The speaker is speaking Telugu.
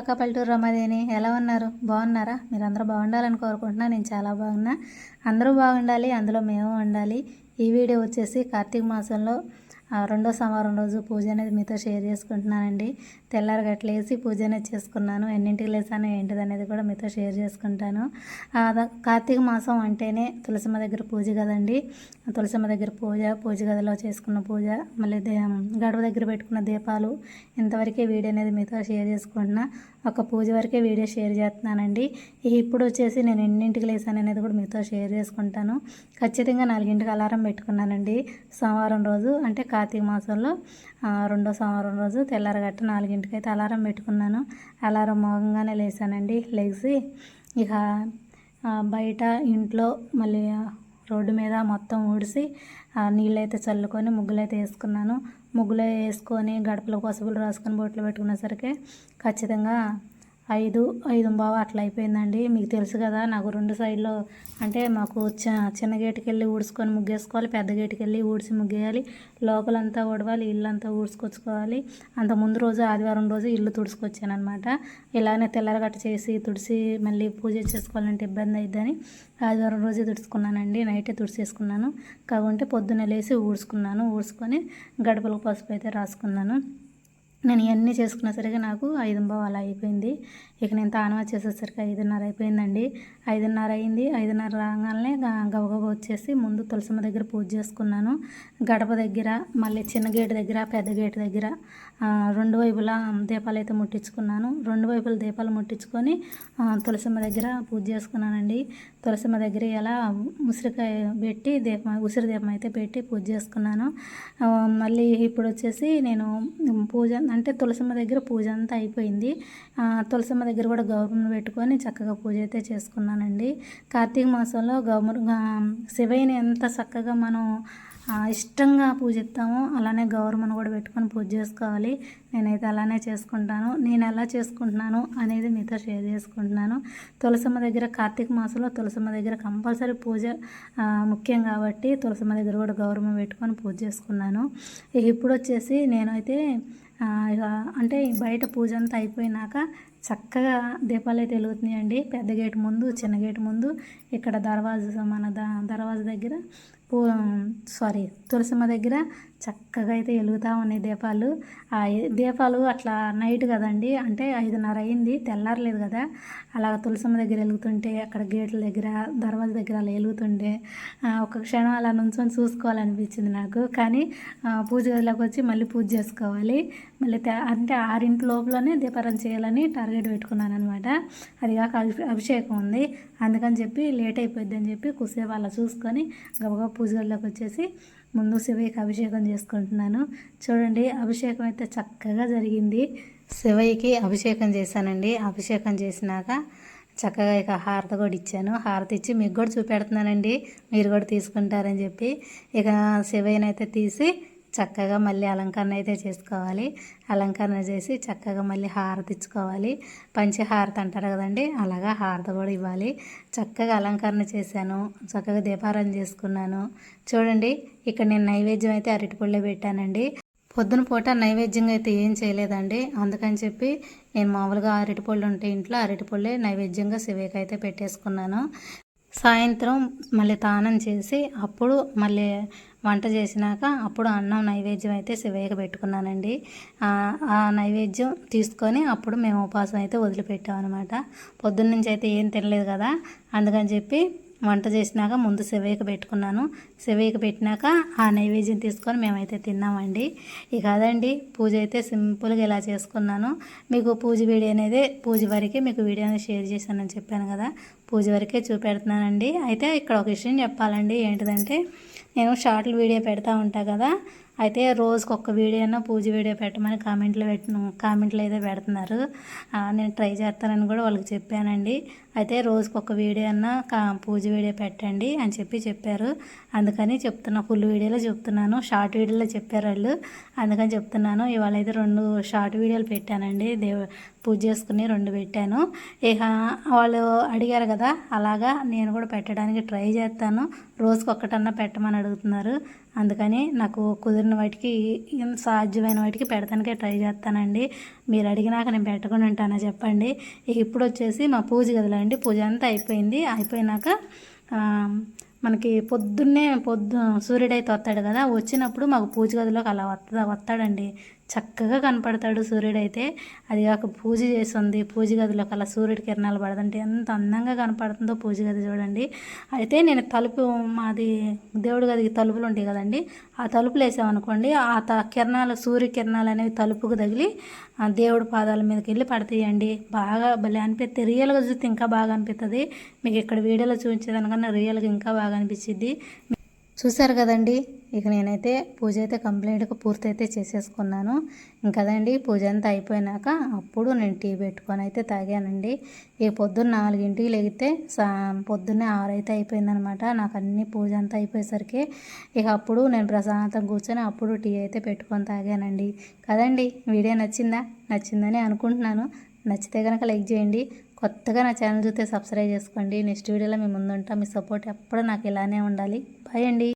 పల్లెటూరు రమాదేని ఎలా ఉన్నారు? బాగున్నారా? మీరందరూ బాగుండాలని కోరుకుంటున్నా నేను చాలా బాగున్నా. అందరూ బాగుండాలి అందులో మేము ఉండాలి. ఈ వీడియో వచ్చేసి కార్తీక మాసంలో రెండో సోమవారం రోజు పూజ అనేది మీతో షేర్ చేసుకుంటున్నానండి. తెల్లారి గట్లేసి పూజ అనేది చేసుకున్నాను. ఎన్నింటికి లేసాను ఏంటిది అనేది కూడా మీతో షేర్ చేసుకుంటాను. కార్తీక మాసం అంటేనే తులసమ్మ దగ్గర పూజ కదండి. తులసమ్మ దగ్గర పూజ పూజ గదిలో చేసుకున్న పూజ మళ్ళీ దే గడప దగ్గర పెట్టుకున్న దీపాలు ఇంతవరకే వీడియో అనేది మీతో షేర్ చేసుకుంటున్నా. ఒక పూజ వరకే వీడియో షేర్ చేస్తున్నానండి. ఇప్పుడు వచ్చేసి నేను ఎన్నింటికి లేసాను అనేది కూడా మీతో షేర్ చేసుకుంటాను. ఖచ్చితంగా నాలుగింటికి అలారం పెట్టుకున్నానండి. సోమవారం రోజు అంటే కార్తీక మాసంలో రెండో సోమవారం రోజు తెల్లారగట్ట నాలుగింటికి అయితే అలారం పెట్టుకున్నాను. అలారం మోగంగానే లేసానండి. లేచి ఇక బయట ఇంట్లో మళ్ళీ రోడ్డు మీద మొత్తం ఊడిసి ఆ, నీళ్ళైతే చల్లుకొని ముగ్గులైతే వేసుకున్నాను. ముగ్గులు వేసుకొని గడపలో పసుపులు రాసుకొని బొట్లు పెట్టుకునేసరికి ఖచ్చితంగా ఐదు ఐదు బావ అట్లా అయిపోయిందండి. మీకు తెలుసు కదా నాకు రెండు సైడ్లో అంటే మాకు చి చిన్న గేటుకి వెళ్ళి ఊడ్చుకొని ముగ్గేసుకోవాలి పెద్ద గేటుకి వెళ్ళి ఊడ్చి ముగ్గేయాలి. లోపలంతా ఊడవాలి ఇల్లంతా ఊడ్చుకొచ్చుకోవాలి. అంత ముందు రోజు ఆదివారం రోజు ఇల్లు తుడుచుకొచ్చానమాట ఇలానే తెల్లరగట్ట చేసి తుడిసి మళ్ళీ పూజ చేసుకోవాలంటే ఇబ్బంది అయిద్దని ఆదివారం రోజు తుడుచుకున్నానండి. నైటే తుడిచేసుకున్నాను. కాకుంటే పొద్దున్నే లేసి ఊడ్చుకున్నాను. ఊడ్చుకొని గడపలకు పసుపు అయితే రాసుకున్నాను. నేను ఇవన్నీ చేసుకునేసరికి నాకు ఐదు అలా అయిపోయింది. ఇక నేను తానం వచ్చేసేసరికి ఐదున్నర అయిపోయిందండి. ఐదున్నర అయింది. ఐదున్నర రాగానే గ- గబగబ వచ్చేసి ముందు తులసమ్మ దగ్గర పూజ చేసుకున్నాను. గడప దగ్గర మళ్ళీ చిన్న గేటు దగ్గర పెద్ద గేటు దగ్గర రెండు వైపులా దీపాలు అయితే ముట్టించుకున్నాను. రెండు వైపుల దీపాలు ముట్టించుకొని తులసమ్మ దగ్గర పూజ చేసుకున్నానండి. తులసమ్మ దగ్గర ఇలా ఉసిరికాయ పెట్టి దీపం ఉసిరి దీపం అయితే పెట్టి పూజ చేసుకున్నాను. మళ్ళీ ఇప్పుడు వచ్చేసి నేను పూజ అంటే తులసమ్మ దగ్గర పూజ అంతా అయిపోయింది. తులసమ్మ దగ్గర కూడా గౌరవం పెట్టుకొని చక్కగా పూజ అయితే చేసుకున్నానండి. కార్తీక మాసంలో గౌమ శివయ్యని ఎంత చక్కగా మనం ఇష్టంగా పూజిస్తామో. అలానే గౌరమ్మను కూడా పెట్టుకొని పూజ చేసుకోవాలి. నేనైతే అలానే చేసుకుంటాను. నేను ఎలా చేసుకుంటున్నాను అనేది మీతో షేర్ చేసుకుంటున్నాను. తులసమ్మ దగ్గర కార్తీక మాసంలో తులసమ్మ దగ్గర కంపల్సరీ పూజ ముఖ్యం కాబట్టి తులసమ్మ దగ్గర కూడా గౌరవం పెట్టుకొని పూజ చేసుకున్నాను. ఇప్పుడు వచ్చేసి నేనైతే అంటే బయట పూజ అంతా అయిపోయినాక చక్కగా దీపాలు అయితే వెలుగుతున్నాయండి. పెద్ద గేటు ముందు చిన్న గేటు ముందు ఇక్కడ దర్వాజా మన ద దర్వాజా దగ్గర పూ సారీ తులసిమ్మ దగ్గర చక్కగా అయితే వెలుగుతూ ఉన్నాయి దీపాలు. ఆ దీపాలు అట్లా నైట్ కదండి అంటే ఐదున్నర అయింది తెల్లారలేదు కదా. అలా తులసమ్మ దగ్గర వెలుగుతుంటే అక్కడ గేట్ల దగ్గర దర్వాజా దగ్గర అలా వెలుగుతుంటే ఒక క్షణం అలా నుంచొని చూసుకోవాలనిపించింది నాకు. కానీ పూజ గదిలోకి వచ్చి మళ్ళీ పూజ చేసుకోవాలి. మళ్ళీ అంటే ఆరింటి లోపలనే దీపారం చేయాలని టార్గెట్ పెట్టుకున్నాను అనమాట అది కాక అభిషేకం ఉంది. అందుకని చెప్పి లేట్ అయిపోద్ది అని చెప్పి కుసేపు అలా చూసుకొని గబగబ పూజ గదిలోకి వచ్చేసి ముందు శివయ్యకి అభిషేకం చేసుకుంటున్నాను. చూడండి అభిషేకం అయితే చక్కగా జరిగింది. శివయ్యకి అభిషేకం చేశానండి. అభిషేకం చేసినాక చక్కగా ఇక హారతి కూడా ఇచ్చాను. హారతి ఇచ్చి మీకు కూడా చూపెడుతున్నానండి. మీరు కూడా తీసుకుంటారని చెప్పి ఇక శివయ్యనైతే తీసి చక్కగా మళ్ళీ అలంకరణ అయితే చేసుకోవాలి. అలంకరణ చేసి చక్కగా మళ్ళీ హారతి ఇచ్చుకోవాలి పంచి హారతి అంటారు కదండి అలాగా హారతి కూడా ఇవ్వాలి. చక్కగా అలంకరణ చేశాను చక్కగా దీపారాధన చేసుకున్నాను. చూడండి ఇక్కడ నేను నైవేద్యం అయితే అరటిపళ్ళే పెట్టానండి. పొద్దున పూట నైవేద్యంగా అయితే ఏం చేయలేదండి. అందుకని చెప్పి నేను మామూలుగా అరటిపళ్ళు ఉంటే ఇంట్లో అరటిపళ్ళే నైవేద్యంగా శివయ్యకి అయితే పెట్టేసుకున్నాను. సాయంత్రం మళ్ళీ తానం చేసి అప్పుడు మళ్ళీ వంట చేసినాక అప్పుడు అన్నం నైవేద్యం అయితే శివయ్యకి పెట్టుకున్నానండి. ఆ నైవేద్యం తీసుకొని అప్పుడు మేము ఉపవాసం అయితే వదిలిపెట్టాం అనమాట పొద్దున్న నుంచి అయితే ఏం తినలేదు కదా అందుకని చెప్పి వంట చేసినాక ముందు శివయ్యకి పెట్టుకున్నాను. శివయ్యకి పెట్టినాక ఆ నైవేద్యం తీసుకొని మేమైతే తిన్నామండి. ఇక అదండి పూజ అయితే సింపుల్గా ఇలా చేసుకున్నాను. మీకు పూజ వీడియో అనేది పూజ వరకే మీకు వీడియో అనేది షేర్ చేశానని చెప్పాను కదా పూజ వరకే చూపెడుతున్నానండి. అయితే ఇక్కడ ఒక విషయం చెప్పాలండి. ఏంటిదంటే నేను షార్ట్లు వీడియో పెడతా ఉంటా కదా అయితే రోజుకి ఒక్క వీడియో అన్నా పూజ వీడియో పెట్టమని కామెంట్లు పెట్టిన కామెంట్లు అయితే పెడుతున్నారు. నేను ట్రై చేస్తానని కూడా వాళ్ళకి చెప్పానండి. అయితే రోజుకి ఒక వీడియో అన్నా కా పూజ వీడియో పెట్టండి అని చెప్పి చెప్పారు. అందుకని చెప్తున్నా ఫుల్ వీడియోలో చెప్తున్నాను. షార్ట్ వీడియోలో చెప్పారు వాళ్ళు. అందుకని చెప్తున్నాను. ఇవాళ అయితే రెండు షార్ట్ వీడియోలు పెట్టానండి. దేవ పూజ చేసుకుని రెండు పెట్టాను. ఇక వాళ్ళు అడిగారు కదా అలాగా నేను కూడా పెట్టడానికి ట్రై చేస్తాను. రోజుకి ఒక్కటన్నా పెట్టమని అడుగుతున్నారు. అందుకని నాకు కుదిరిన వాటికి సాధ్యమైన వాటికి పెడతానికే ట్రై చేస్తానండి. మీరు అడిగినాక నేను పెట్టకుండా ఉంటానా చెప్పండి. ఇప్పుడు వచ్చేసి మా పూజ గదిలో అండి పూజ అంతా అయిపోయింది. అయిపోయినాక మనకి పొద్దున్నే పొద్దు సూర్యుడైతే వస్తాడు కదా. వచ్చినప్పుడు మాకు పూజ గదిలోకి అలా వస్తా వస్తాడండి. చక్కగా కనపడతాడు సూర్యుడైతే. అది కాక పూజ చేస్తుంది. పూజ గదిలోకి అలా సూర్యుడి కిరణాలు పడదంటే ఎంత అందంగా కనపడుతుందో పూజ గది చూడండి. అయితే నేను తలుపు మాది దేవుడి గదికి తలుపులు ఉంటాయి కదండి. ఆ తలుపులు వేసామనుకోండి ఆ త కిరణాలు సూర్య కిరణాలు అనేవి తలుపుకు తగిలి ఆ దేవుడి పాదాల మీదకి వెళ్ళి పడతాయండి. బాగా భలే అనిపిస్తుంది రియల్గా చూస్తే ఇంకా బాగా అనిపిస్తుంది మీకు ఇక్కడ వీడియోలో చూపించేదానికన్నా రియల్గా ఇంకా బాగా అనిపించింది చూసారు కదండి? ఇక నేనైతే పూజ అయితే కంప్లీట్గా పూర్తయితే చేసేసుకున్నాను. ఇంకదండి పూజ అంతా అయిపోయినాక అప్పుడు నేను టీ పెట్టుకొని అయితే తాగానండి. ఈ పొద్దున్న నాలుగింటికి లేగితే సా పొద్దున్నే ఆరు అయితే అయిపోయిందనమాట. నాకు అన్ని పూజ అంతా అయిపోయేసరికి ఇక అప్పుడు నేను ప్రశాంతంగా కూర్చొని అప్పుడు టీ అయితే పెట్టుకొని తాగానండి. కదండి వీడియో నచ్చిందా? నచ్చిందని అనుకుంటున్నాను. నచ్చితే కనుక లైక్ చేయండి. కొత్తగా నా ఛానల్ చూస్తే సబ్స్క్రైబ్ చేసుకోండి. నెక్స్ట్ వీడియోలో మేము ముందుంటా. మీ సపోర్ట్ ఎప్పుడూ నాకు ఇలానే ఉండాలి. బాయ్ అండి.